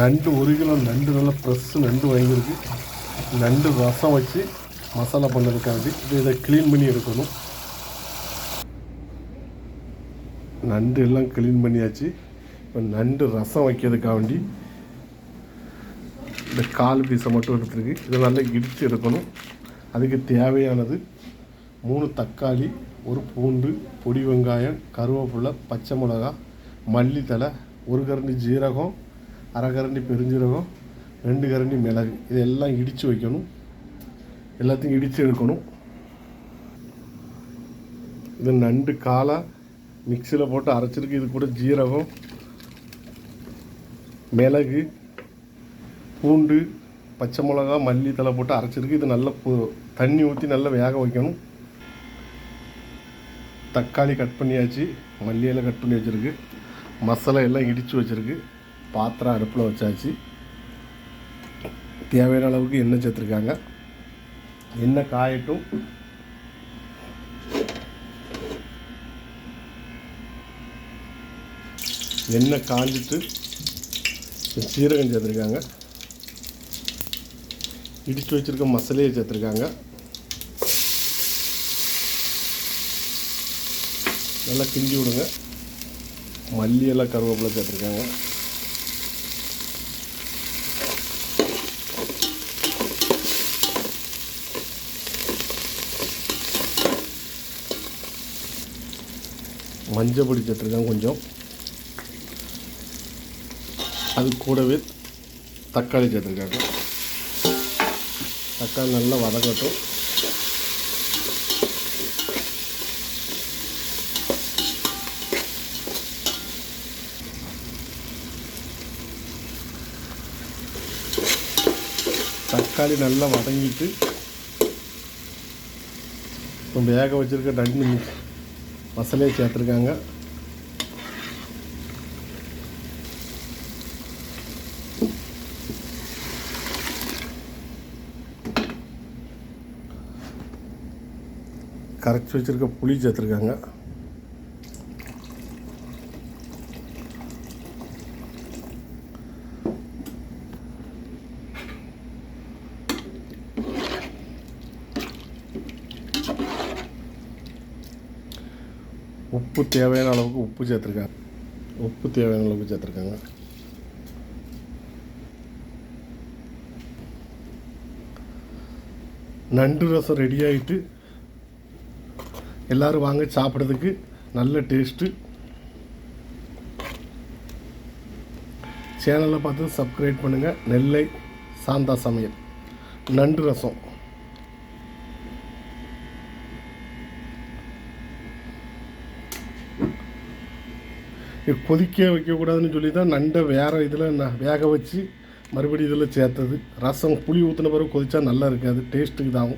நண்டு ஒரு கிலோ நண்டு நல்லா ஃப்ரெஷ்ஷு நண்டு வாங்கியிருக்கு. நண்டு ரசம் வச்சு மசாலா பண்ணதுக்காண்டி இது இதை க்ளீன் பண்ணி எடுக்கணும். நண்டு எல்லாம் க்ளீன் பண்ணியாச்சு. இப்போ நண்டு ரசம் வைக்கிறதுக்காக வேண்டி இந்த கால் பீஸை மட்டும் எடுத்துருக்கு. இதை நல்லா இடித்து எடுக்கணும். அதுக்கு தேவையானது மூணு தக்காளி ஒரு பூண்டு பொடி வெங்காயம் கருவேப்பிலை பச்சை மிளகா மல்லித்தழை ஒரு கரண்டி ஜீரகம் அரை கரண்டி பெருஞ்சீரகம் ரெண்டு கரண்டி மிளகு. இதெல்லாம் இடித்து வைக்கணும். எல்லாத்தையும் இடித்து எடுக்கணும். இது நண்டு காலை மிக்சியில் போட்டு அரைச்சிருக்கு. இது கூட ஜீரகம் மிளகு பூண்டு பச்சை மிளகா மல்லி தலை போட்டு அரைச்சிருக்கு. இது நல்லா தண்ணி ஊற்றி நல்லா வேக வைக்கணும். தக்காளி கட் பண்ணியாச்சு. மல்லியெல்லாம் கட் பண்ணி வச்சுருக்கு. மசாலா எல்லாம் இடித்து வச்சுருக்கு. பாத்திரம் அடுப்பில் வச்சாச்சு. தேவையான அளவுக்கு எண்ணெய் சேர்த்துருக்காங்க. எண்ணெய் காயட்டும். எண்ணெய் காஞ்சிட்டு சீரகம் சேர்த்துருக்காங்க. இடித்து வச்சுருக்க மசாலையை சேர்த்துருக்காங்க. நல்லா கிண்டி விடுங்க. மல்லி எல்லாம் கருவேப்பிலை சேர்த்துருக்காங்க. மஞ்சள் பொடி சேர்த்துருக்காங்க கொஞ்சம். அது கூடவே தக்காளி சேர்த்துருக்காங்க தக்காளி நல்லா வதங்கட்டும் தக்காளி நல்லா வதங்கிட்டு இப்போ வேக வச்சுருக்க நண்டு மிக்ஸ் மசாலையை சேர்த்துருக்காங்க கரைச்சி வச்சுருக்க புளி சேர்த்துருக்காங்க. உப்பு தேவையான அளவுக்கு உப்பு சேர்த்துருக்காங்க. உப்பு தேவையான அளவுக்கு சேர்த்துருக்காங்க. நண்டு ரசம் ரெடி ஆகிட்டு எல்லோரும் வாங்க சாப்பிட்றதுக்கு நல்ல டேஸ்ட்டு சேனலில் பார்த்து சப்ஸ்கிரைப் பண்ணுங்கள் நெல்லை சாந்தா சமையல். நண்டு ரசம். கொதிக்க வைக்கக்கூடாதுன்னு சொல்லி தான் நண்டை வேறு இதில் ந- வேக வச்சு மறுபடியும் இதில் சேர்த்தது. ரசம் புளி ஊற்றின பிறகு கொதித்தா நல்லா இருக்காது. டேஸ்ட்டுக்கு இதாகும்.